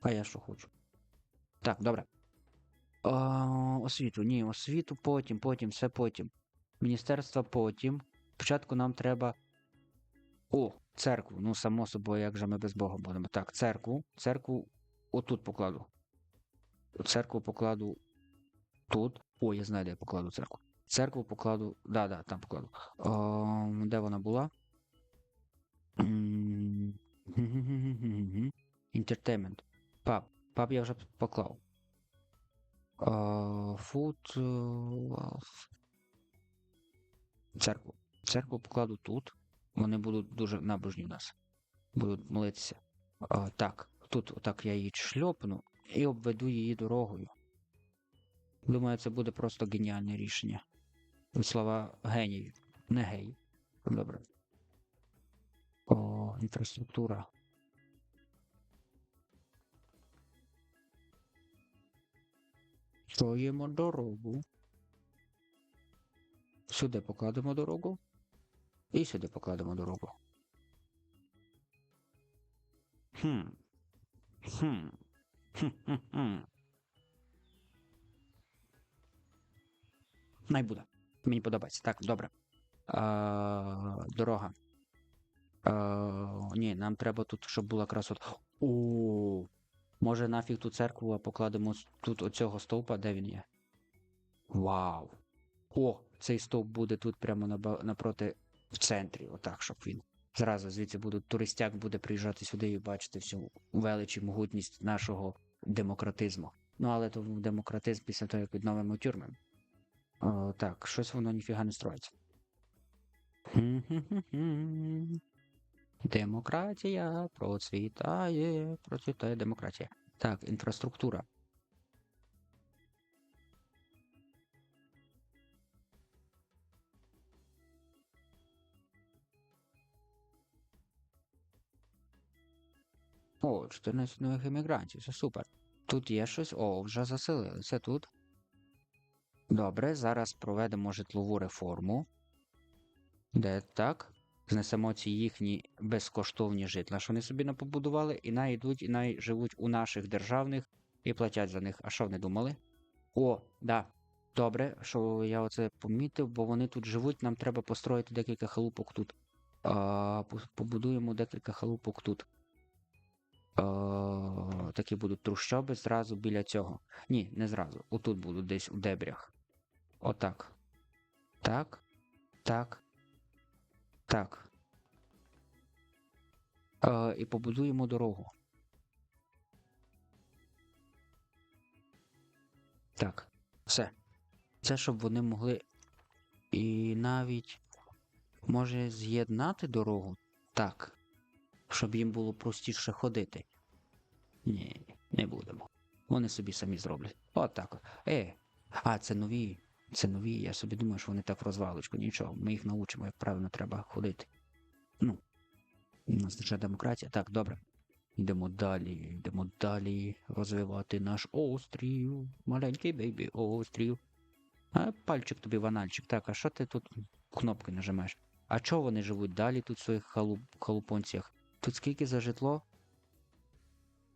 А я що хочу? Так, добре. А, освіту. Ні, освіту потім, потім, все потім. Міністерство потім. Спочатку нам треба. О, церкву. Ну, само собою, як же ми без Бога будемо. Так, церкву. Церкву отут покладу. Церкву покладу тут. О, я знаю, де я покладу церкву. Церкву покладу. Да, да, там покладу. О, де вона була? Інтертеймент. Паб. Паб я вже поклав. Фуд. Церкву. Церкву покладу тут. Вони будуть дуже набожні у нас. Будуть молитися. А, так, тут отак я її шльопну і обведу її дорогою. Думаю, це буде просто геніальне рішення. Слова геній. Не гей. Добре. О, інфраструктура. Строїмо дорогу. Сюди покладемо дорогу. І сюди покладемо дорогу. Хм. Хм. Хм-хм-хм. Най. Мені подобається. Так, добре. А, дорога. А, ні, нам треба тут, щоб була якраз от. О, може нафіг ту церкву, а покладемо тут оцього стовпа, де він є. Вау. О, цей стовп буде тут прямо напроти в центрі, отак, щоб він. Зразу звідси буде туристяк буде приїжджати сюди і бачити всю велич і могутність нашого демократизму. Ну, але то демократизм після того, як відновимо тюрми. О, так, щось воно ніфіга не строїться. Демократія процвітає, процвітає демократія. Так, інфраструктура. О, 14 нових іммігрантів, це супер. Тут є щось. О, вже заселили. Це тут. Добре, зараз проведемо житлову реформу. Де так? Знесемо ці їхні безкоштовні житла, що вони собі напобудували, і най йдуть, і най живуть у наших державних і платять за них. А що вони думали? О, да. Добре, що я оце помітив, бо вони тут живуть, нам треба построїти декілька халупок тут. А, побудуємо декілька халупок тут. А, такі будуть трущоби зразу біля цього. Ні, не зразу. Отут будуть десь у дебрях. Отак. Так. Так. Так. Е, і побудуємо дорогу. Так. Все. Це щоб вони могли і навіть може з'єднати дорогу так, щоб їм було простіше ходити. Ні, не будемо. Вони собі самі зроблять. От так. от. Е, а, це нові. Це нові. Я собі думаю, що вони так в розвалочку. Нічого, ми їх научимо, як правильно треба ходити. Ну, у нас вже демократія. Так, добре. Йдемо далі, йдемо далі розвивати наш острів. Маленький бейбі острів. А пальчик тобі ванальчик. Так, а що ти тут кнопки нажимаєш? А чого вони живуть далі тут в своїх халуп... халупонціях? Тут скільки за житло?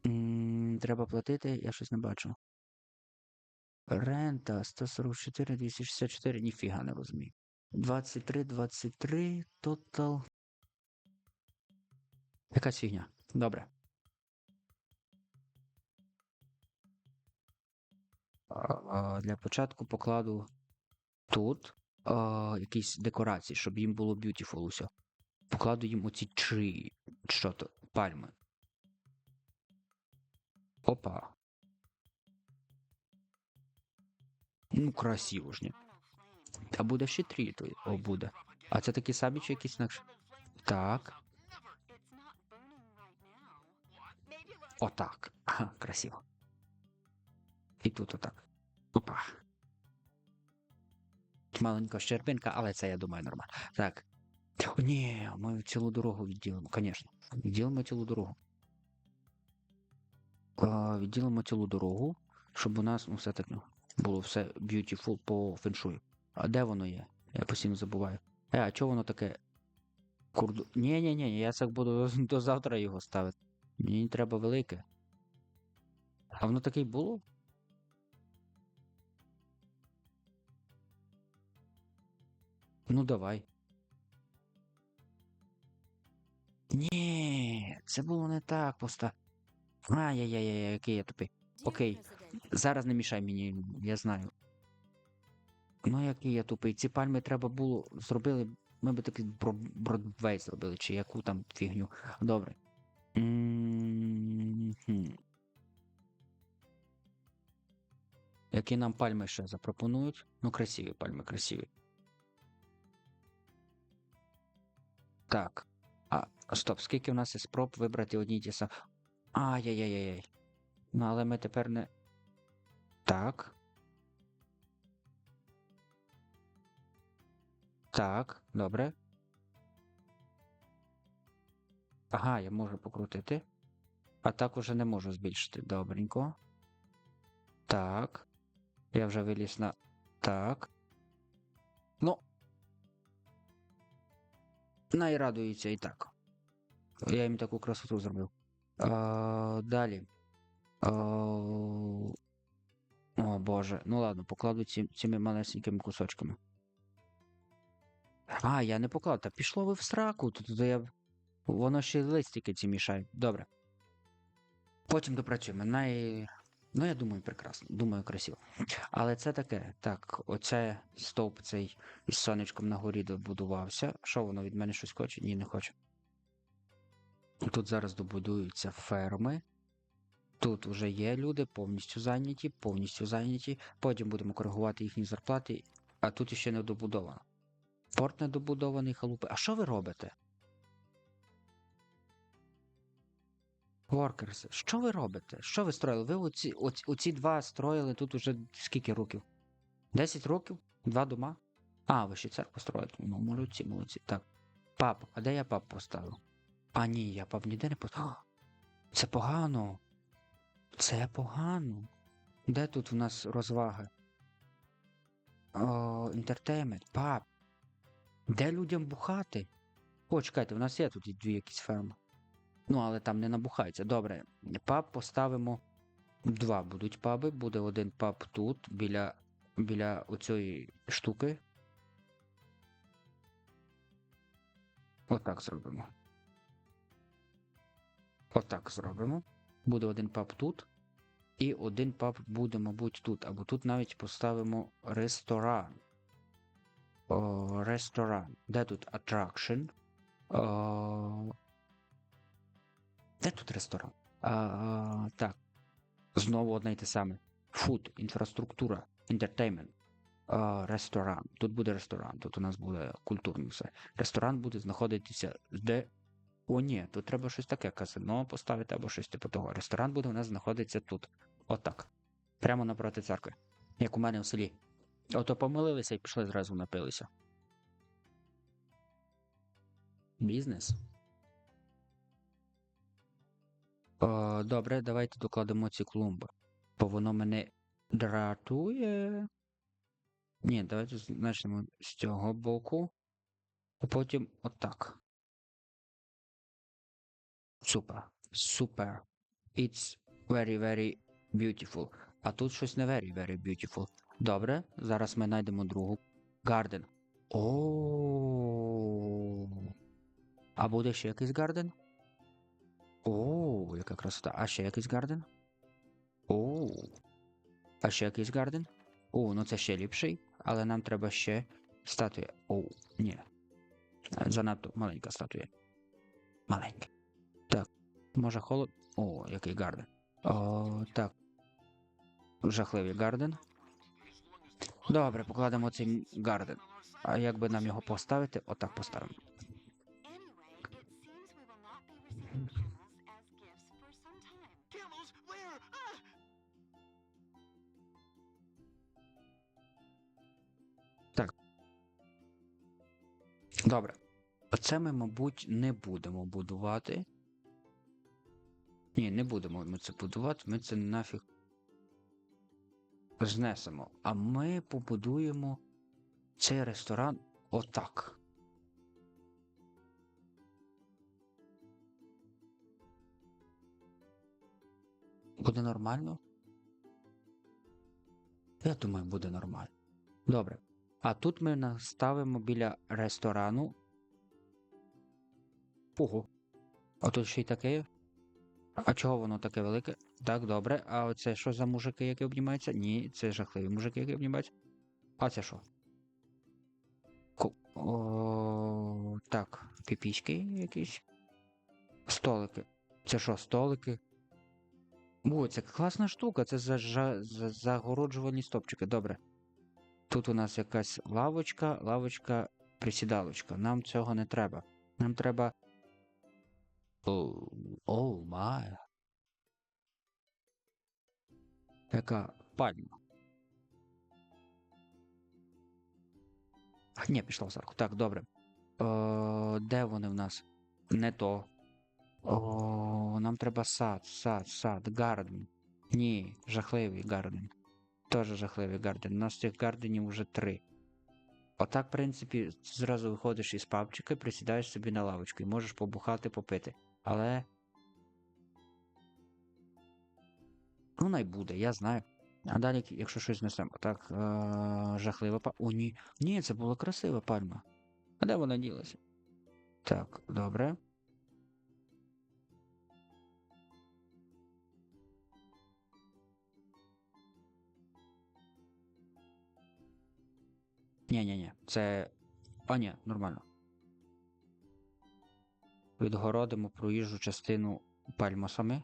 м треба платити, я щось не бачу. Рента 144, 264, ніфіга не розумію. 23, 23, тотал. Якась фігня. Добре. Для початку покладу тут а, якісь декорації, щоб їм було beautiful усе. Покладу їм оці чи що то, пальми. Опа. Ну, красиво ж ні. А буде ще то о, буде. А це такі самі чи якісь інакше? Так. Отак. Ага, красиво. І тут отак. Опа. Маленька щербинка, але це, я думаю, нормально. Так. О, ні, ми цілу дорогу відділимо, звісно. Відділимо цілу дорогу. Відділимо цілу дорогу, щоб у нас ну, все так ну, було все beautiful по феншую. А де воно є? Я постійно забуваю. Е, а чого воно таке? Курду. Ні, ні, ні, я так буду до завтра його ставити. Мені треба велике. А воно таке було? Ну, давай. Ні, це було не так просто. Ай-яй-яй, який я тупий. Окей. Зараз не мішай мені, я знаю. Ну, який я тупий. Ці пальми треба було зробили. Ми би такий Бродвей зробили, чи яку там фігню. Добре. Які нам пальми ще запропонують? Ну, красиві пальми, красиві. Так. А, стоп, скільки в нас є спроб вибрати одні ті самі. Ай-яй-яй-яй. Ну, але ми тепер не. Так. Так, добре. Ага, я можу покрутити. А так уже не можу збільшити. Добренько. Так. Я вже виліз на. Так. Ну. Найрадується і так. Я їм таку красоту зробив. А, далі. А, о боже. Ну ладно, покладу ці, цими малесенькими кусочками. А, я не поклав. Та пішло ви в сраку. Тут я. Воно ще листики ці мішають. Добре. Потім допрацюємо. Най... Ну, я думаю, прекрасно. Думаю, красиво. Але це таке. Так, оце стовп цей із сонечком на горі добудувався. Що воно від мене щось хоче? Ні, не хоче. Тут зараз добудуються ферми. Тут вже є люди, повністю зайняті, повністю зайняті. Потім будемо коригувати їхні зарплати, а тут іще не добудовано. Порт недобудований, халупи. А що ви робите? Workers, що ви робите? Що ви строїли? Ви оці, оці, оці два строїли тут уже скільки років? 10 років? Два дома? А, ви ще церкву строїте? Ну, молодці, молодці. Так. Пап, а де я пап поставив? А ні, я пап ніде не поставив. Це погано. Це погано. Де тут в нас розваги? О, інтертеймент, пап. Де людям бухати? О, чекайте, в нас є тут дві якісь ферми. Ну, але там не набухається. Добре. Паб поставимо. Два будуть паби. Буде один паб тут, біля біля оцієї штуки. Отак зробимо. Отак зробимо. Буде один паб тут. І один паб буде, мабуть, тут. Або тут навіть поставимо ресторан. О, ресторан. Де тут attraction? О, де тут ресторан? А, так. Знову одне й те саме. Фуд, інфраструктура. А, ресторан. Тут буде ресторан, тут у нас буде культурно все. Ресторан буде знаходитися де. О, ні, тут треба щось таке казино поставити або щось типу того. Ресторан буде у нас знаходитися тут. Отак. Прямо напроти церкви. Як у мене в селі. Ото помилилися і пішли зразу напилися. Бізнес. О, добре, давайте докладемо ці клумби. Бо воно мене дратує. Ні, давайте почнемо з цього боку. А потім отак. Супер. Супер. It's very, very beautiful. А тут щось не very, very beautiful. Добре, зараз ми знайдемо другу. Гарден. О. А буде ще якийсь гарден? О, яка красота. А ще якийсь гарден? О. А ще якийсь гарден? О, ну це ще ліпший, але нам треба ще статуя. О, ні. Занадто маленька статуя. Маленька. Так. Може холод. О, який гарден. О, так. Жахливий гарден. Добре, покладемо цей гарден. А як би нам його поставити? Отак поставимо. Ah! Добре. Оце ми, мабуть, не будемо будувати. Ні, не будемо ми це будувати, ми це нафіг знесемо. А ми побудуємо цей ресторан отак. Буде нормально? Я думаю, буде нормально. Добре. А тут ми наставимо біля ресторану. Ого. А тут ще й таке. А чого воно таке велике? Так, добре. А оце що за мужики, які обнімаються? Ні, це жахливі мужики, які обнімаються. А це що? О, так, піпічки якісь. Столики. Це що, столики? О, це класна штука, це зажа... за... загороджувальні стопчики. Добре. Тут у нас якась лавочка, лавочка, присідалочка. Нам цього не треба. Нам треба. Оу, оу, май. Яка пальма. А, ні, пішла в сарку. Так, добре. О, де вони в нас? Не то. О, нам треба сад, сад, сад, гарден. Ні, жахливий гарден. Теж жахливий гарден. У нас цих гарденів вже три. Отак, в принципі, зразу виходиш із папчика, присідаєш собі на лавочку і можеш побухати, попити. Але. Ну, най буде, я знаю. А далі, якщо щось несемо. Так, е- жахлива пальма. О, ні. Ні, це була красива пальма. А де вона ділася? Так, добре. Ні, ні, ні, це. А, ні, нормально. Відгородимо проїжджу частину пальмосами.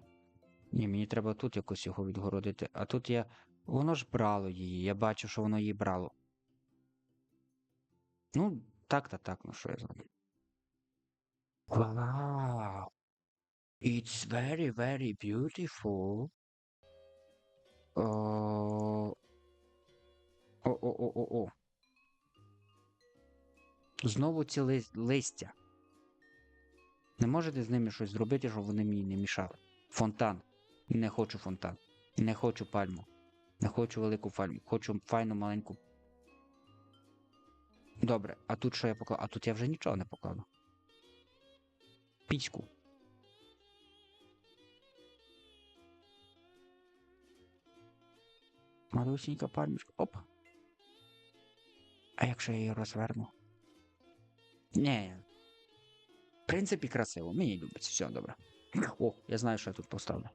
Ні, мені треба тут якось його відгородити. А тут я. Воно ж брало її. Я бачу, що воно її брало. Ну, так та так, ну що я зроблю. Wow. It's very, very beautiful. О-о-о-о-о. Знову ці листя. Не можете з ними щось зробити, щоб вони мені не мішали. Фонтан. Не хочу фонтан. Не хочу пальму. Не хочу велику пальму. Хочу файну маленьку. Добре, а тут що я покладу? А тут я вже нічого не покладу. Пічку. Малюсенька пальмочка. Оп. А якщо я її розверну? Ні. В принципі, красиво. Мені любиться. Все добре. О, я знаю, що я тут поставлю.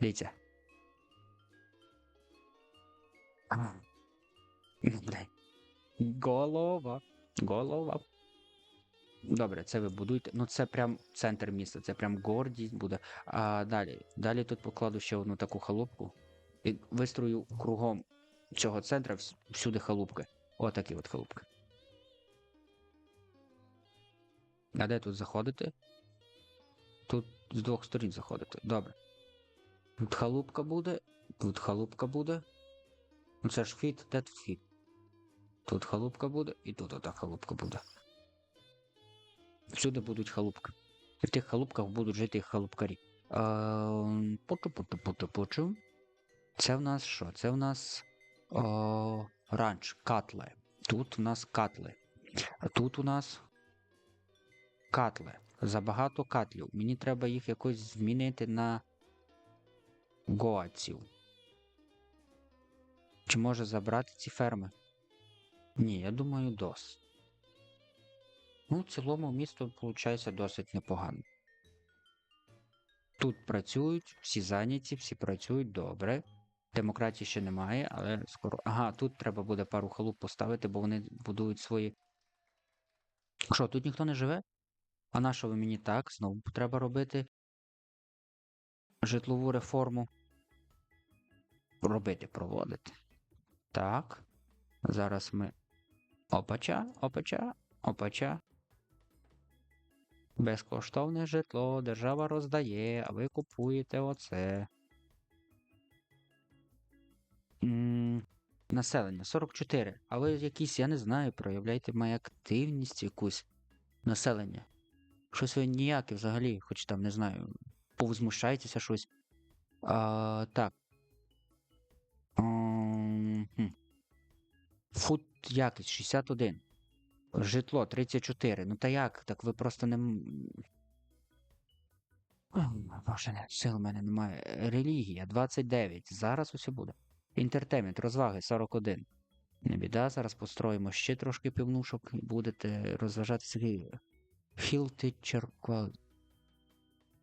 Дивіться. Голова. Голова. Добре, це ви будуєте. Ну, це прям центр міста, це прям гордість буде. А далі. Далі тут покладу ще одну таку халупку. І вистрою кругом цього центра всюди халупки. Отакі от халупки. А де тут заходити? Тут з двох сторін заходити. Добре. Тут халупка буде, тут халупка буде. Ну це ж вхід, де тут вхід? Тут халупка буде, і тут ота халупка буде. Всюди будуть халупки. І в тих халупках будуть жити халупкарі. Ем, Почу, почу, почу, почу. Це в нас що? Це в нас о, ранч, катли. Тут у нас катли. А тут у нас катли. Забагато катлів. Мені треба їх якось змінити на гоаців. Чи може забрати ці ферми? Ні, я думаю, дос. Ну, в цілому місто виходить досить непогано. Тут працюють, всі зайняті, всі працюють добре. Демократії ще немає, але скоро. Ага, тут треба буде пару халуп поставити, бо вони будують свої. Що, тут ніхто не живе? А на що ви мені так? Знову треба робити житлову реформу. Робити, проводити. Так. Зараз ми. Опача, опача, опача. Безкоштовне житло держава роздає, а ви купуєте оце. М, Населення 44. А ви якісь, я не знаю, проявляйте мою активність якусь населення. Щось ви ніяке взагалі, хоч там не знаю, повзмущаєтеся щось. А, так. Фуд якість 61. Житло 34. Ну та як? Так ви просто не. Боже, сил в мене немає. Релігія 29. Зараз усе буде. Інтертеймент, розваги 41. Не біда, зараз построїмо ще трошки пивнушок і будете розважатися. Field Teacher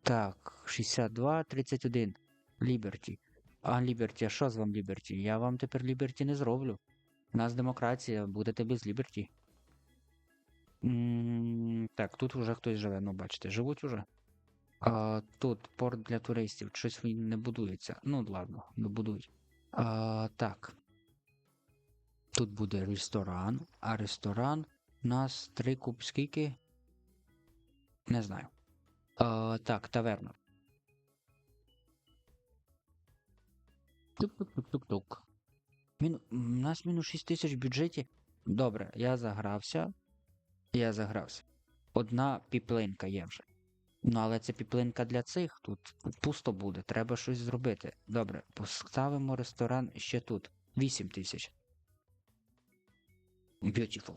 Так, 62, 31. Liberty. А, Liberty, а що з вам Liberty? Я вам тепер Liberty не зроблю. У нас демократія, будете без. М, Так, тут вже хтось живе, ну бачите, живуть уже. А, тут порт для туристів, щось не будується. Ну, ладно, не будують. А, так. Тут буде ресторан, а ресторан у нас три куб скільки? Не знаю. А, так, таверна. Тук-тук-тук-тук-тук. Мін... У нас мінус 6 тисяч в бюджеті. Добре, я загрався. Я загрався. Одна піплинка є вже. Ну, але це піплинка для цих. Тут пусто буде, треба щось зробити. Добре, поставимо ресторан ще тут. 8 тисяч. Beautiful.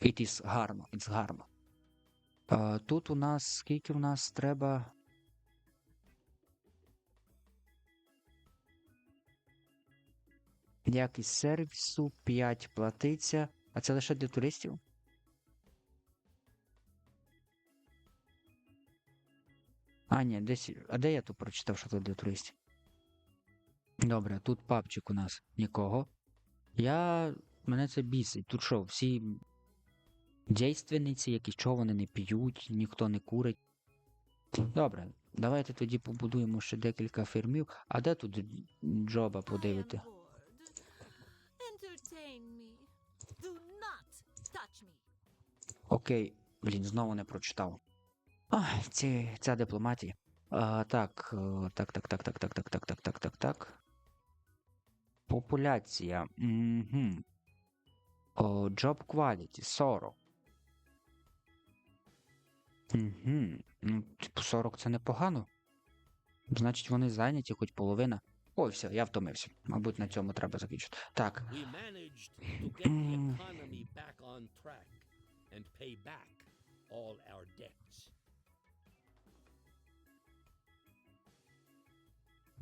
It is гарно, it's гарно. Тут у нас скільки у нас треба. Якість сервісу 5 платиться. А це лише для туристів? А, ні, десь. А де я тут прочитав, що тут для туристів? Добре, тут папчик у нас нікого. Я. Мене це бісить. Тут що, всі дійственниці, якісь чого вони не п'ють, ніхто не курить. Добре, давайте тоді побудуємо ще декілька фірмів. А де тут джоба подивити? Окей, блін, знову не прочитав. Ах, ці, ця дипломатія. А, так, е, так, так, так, так, так, так, так, так, так, так, так. Популяція. Угу. Job quality 40. Угу. Ну, типу 40 це непогано. Значить, вони зайняті хоч половина. О, все, я втомився. Мабуть, на цьому треба закінчити. Так.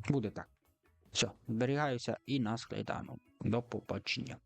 Буде так. Все, зберігаюся і нас клейдану. До побачення.